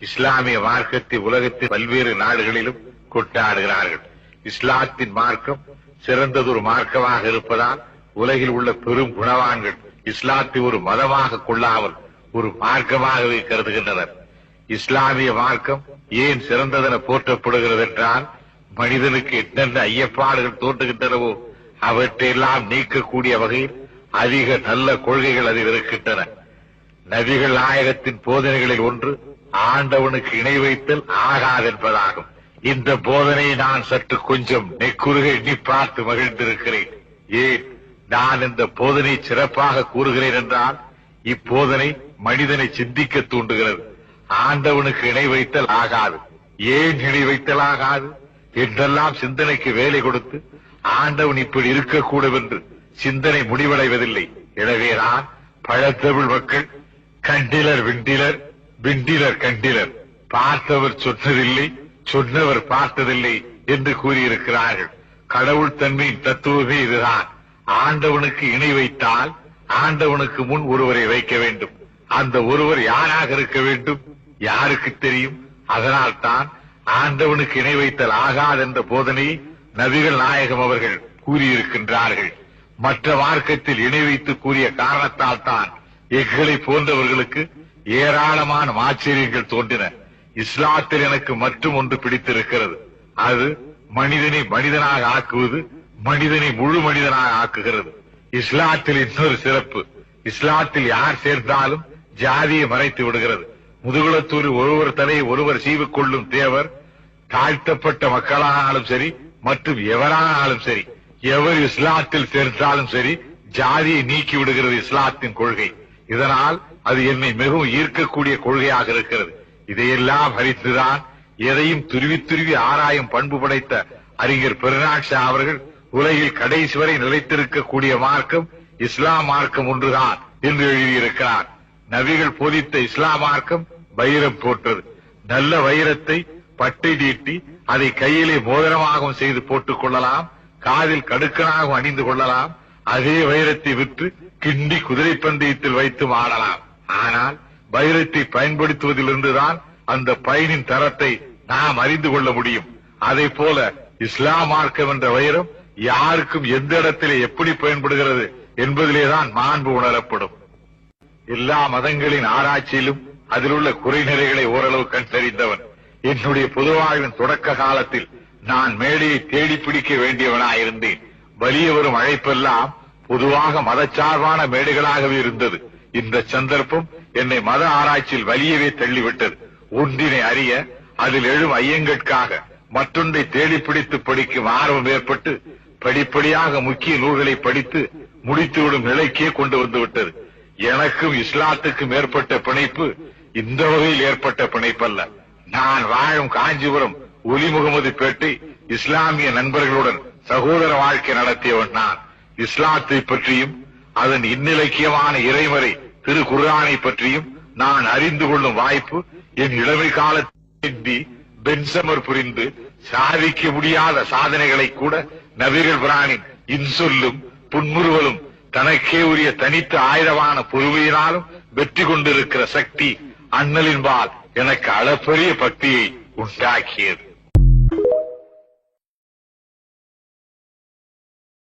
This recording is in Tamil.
இஸ்லாமிய மார்க்கத்தை உலகத்தின் பல்வேறு நாடுகளிலும் கொண்டாடுகிறார்கள். இஸ்லாத்தின் மார்க்கம் சிறந்ததொரு மார்க்கமாக இருப்பதால் உலகில் உள்ள பெரும் குணவான்கள் இஸ்லாத்தை ஒரு மதமாக கொள்ளாமல் ஒரு மார்க்கமாகவே கருதுகின்றனர். இஸ்லாமிய மார்க்கம் ஏன் சிறந்ததென போற்றப்படுகிறது என்றால் மனிதனுக்கு என்னென்ன ஐயப்பாடுகள் தோன்றுகின்றனவோ அவற்றையெல்லாம் நீக்கக்கூடிய வகையில் அதிக நல்ல கொள்கைகள் அதில் இருக்கின்றன. நபிகள் நாயகத்தின் போதனைகளில் ஒன்று ஆண்டவனுக்கு இணை வைத்தல் ஆகாதென்பதாகும். இந்த போதனையை நான் சற்று கொஞ்சம் நெக்குறுக எண்ணி பார்த்து மகிழ்ந்திருக்கிறேன். ஏன்? நான் இந்த போதனை சிறப்பாக கூறுகிறேன் என்றால் இப்போதனை மனிதனை சிந்திக்க தூண்டுகிறது. ஆண்டவனுக்கு இணை வைத்தல் ஆகாது. ஏன் இணை வைத்தல் ஆகாது? என்றெல்லாம் சிந்தனைக்கு வேலை கொடுத்து ஆண்டவன் இப்படி இருக்கக்கூடும் என்று சிந்தனை முடிவடைவதில்லை. எனவேதான் பழத்தமிழ் மக்கள் கண்டிலர் விண்டிலர் விண்டிலர் கண்டிலர் பார்த்தவர் சொன்னதில்லை சொன்னவர் பார்த்ததில்லை என்று கூறியிருக்கிறார்கள். கடவுள் தன்மையின் தத்துவமே இதுதான். ஆண்டவனுக்கு இணை வைத்தால் ஆண்டவனுக்கு முன் ஒருவரை வைக்க வேண்டும். அந்த ஒருவர் யாராக இருக்க வேண்டும்? யாருக்கு தெரியும்? அதனால் தான் ஆண்டவனுக்கு இணை வைத்தல் ஆகாது என்ற போதனையை நபிகள் நாயகம் அவர்கள் கூறியிருக்கின்றார்கள். மற்ற மார்க்கத்தில் இணை வைத்து கூறிய காரணத்தால் தான் எங்களை போன்றவர்களுக்கு ஏராளமான ஆச்சரியங்கள் தோன்றின. இஸ்லாத்தில் எனக்கு மற்றும் ஒன்று பிடித்திருக்கிறது. அது மனிதனை மனிதனாக ஆக்குவது மனிதனை முழு மனிதனாக ஆக்குகிறது. இஸ்லாத்தில் இன்னொரு சிறப்பு இஸ்லாத்தில் யார் சேர்ந்தாலும் ஜாதியை மறைத்து விடுகிறது. முதுகுளத்தூரில் ஒருவர் தலையை ஒருவர் சீவிக்கொள்ளும் தேவர் தாழ்த்தப்பட்ட மக்களானாலும் சரி மற்றும் எவரானாலும் சரி எவர் இஸ்லாத்தில் சேர்ந்தாலும் சரி ஜாதியை நீக்கி விடுகிறது இஸ்லாத்தின் கொள்கை. இதனால் அது என்னை மிகவும் ஈர்க்கக்கூடிய கொள்கையாக இருக்கிறது. இதையெல்லாம் அறிந்துதான் எதையும் துருவி துருவி ஆராயும் பண்பு படைத்த அறிஞர் பெருநாட்சா அவர்கள் உலகில் கடைசி வரை நிலைத்திருக்கக்கூடிய மார்க்கம் இஸ்லாம் மார்க்கம் ஒன்றுதான் என்று எழுதியிருக்கிறார். நபிகள் போதித்த இஸ்லாம் மார்க்கம் வைரம் போற்றது. நல்ல வைரத்தை பட்டை தீட்டி அதை கையிலே மோதிரமாகவும் செய்து போட்டுக் கொள்ளலாம் காதில் கடுக்கனாகவும் அணிந்து கொள்ளலாம் அதே வைரத்தை விற்று கிண்டி குதிரை பந்தயத்தில் வைத்து ஆடலாம். ஆனால் வைரத்தை பயன்படுத்துவதிலிருந்துதான் அந்த பயனின் தரத்தை நாம் அறிந்து கொள்ள முடியும். அதை போல இஸ்லாம் மார்க்கம் என்ற வைரம் யாருக்கும் எந்த இடத்திலே எப்படி பயன்படுகிறது என்பதிலேதான் மாண்பு உணரப்படும். எல்லா மதங்களின் ஆராய்ச்சியிலும் அதில் உள்ள குறைநிலைகளை ஓரளவு கண்டறிந்தவன். என்னுடைய பொதுவாழ்வின் தொடக்க காலத்தில் நான் மேடையை தேடி பிடிக்க வேண்டியவனாயிருந்தேன். வலிய வரும் அழைப்பெல்லாம் பொதுவாக மதச்சார்பான மேடைகளாகவே இருந்தது. இந்த சந்தர்ப்பம் என்னை மத ஆராய்ச்சியில் வலியவே தள்ளிவிட்டது. ஒன்றினை அறிய அதில் எழும் ஐயங்கட்காக மற்றொன்றை தேடி பிடித்து படிக்கும் ஆர்வம் ஏற்பட்டு படிப்படியாக முக்கிய நூல்களை படித்து முடித்துவிடும் நிலைக்கே கொண்டு வந்து விட்டது. எனக்கும் இஸ்லாத்துக்கும் ஏற்பட்ட பிணைப்பு இந்த வகையில் ஏற்பட்ட பிணைப்பல்ல. நான் வாழும் காஞ்சிபுரம் ஒலி முகமது பேட்டை இஸ்லாமிய நண்பர்களுடன் சகோதர வாழ்க்கை நடத்தியவன் நான். இஸ்லாத்தை பற்றியும் அதன் இன்னிலக்கியமான இறைமறை திரு குர்ஆனை பற்றியும் நான் அறிந்து கொள்ளும் வாய்ப்பு என் இளமை காலத்தி பென்சமர் புரிந்து சாதிக்க முடியாத சாதனைகளை கூட நபிகள் பிரானின் இன்சொல்லும் புன்முறுவலும் தனக்கே உரிய தனித்த ஆயுதமான பொறுமையினாலும் வெற்றி கொண்டிருக்கிற சக்தி அண்ணலின்பால் எனக்கு அளப்பரிய பக்தியை உண்டாக்கியது.